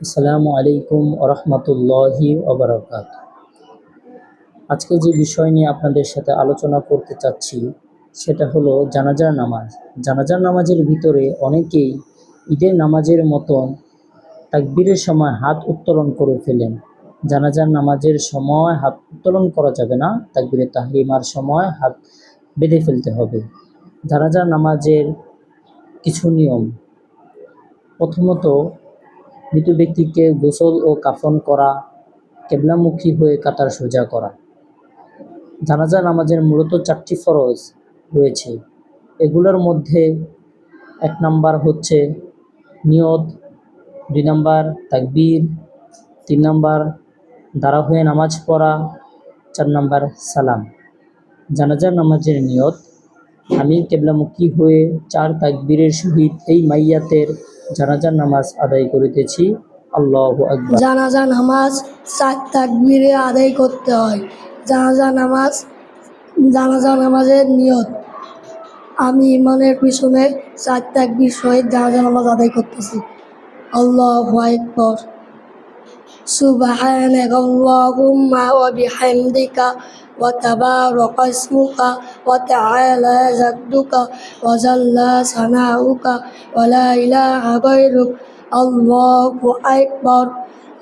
আসসালামু আলাইকুম রহমতুল্লাহি ওবরাকাত। আজকে যে বিষয় নিয়ে আপনাদের সাথে আলোচনা করতে চাচ্ছি, সেটা হলো জানাজার নামাজ। জানাজার নামাজের ভিতরে অনেকেই ঈদের নামাজের মতন তাকবীরের সময় হাত উত্তোলন করে ফেলেন। জানাজার নামাজের সময় হাত উত্তোলন করা যাবে না তাকবীরে তাহরিমার সময় হাত বেঁধে ফেলতে হবে। জানাজার নামাজের কিছু নিয়ম। প্রথমত মৃত ব্যক্তিকে গোসল ও কাফন করা, কেবলামুখী হয়ে কাতার সোজা করা। জানাজা নামাজের মূলত চারটি ফরজ রয়েছে। এগুলোর মধ্যে এক নাম্বার হচ্ছে নিয়ত, দুই নাম্বার তাকবীর, তিন নাম্বার দাঁড়া হয়ে নামাজ পড়া, চার নাম্বার সালাম। জানাজার নামাজের নিয়ত, আমি কেবলামুখী হয়ে চার তাকবীরের সহিত এই মাইয়াতের জানাজার নামাজ আদায় করিতেছি। আল্লাহ জানাজা, নামাজ চার তাকবিরে আদায় করতে হয়। জানাজা, নামাজ, জানাজা, নামাজের নিয়ত। আমি ইমানের পিছনে চার তাকবির সহিত জানাজা, নামাজ আদায় করতেছি। আল্লাহ সুবাহ وتبارك اسمك وتعالى جدك وجل ثناؤك ولا إله غيرك. الله أكبر.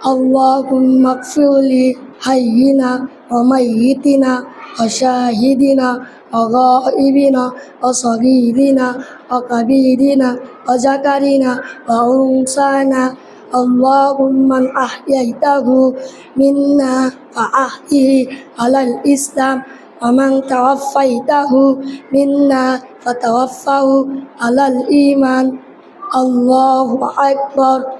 اللهم اغفر لي حينا وميتنا وشاهدنا وغائبنا وصغيرنا وكبيرنا وذكرنا وأنثانا. اللهم من أحييته منا فأحيه على الإسلام ومن توفيته منا فتوفه على الإيمان. الله أكبر.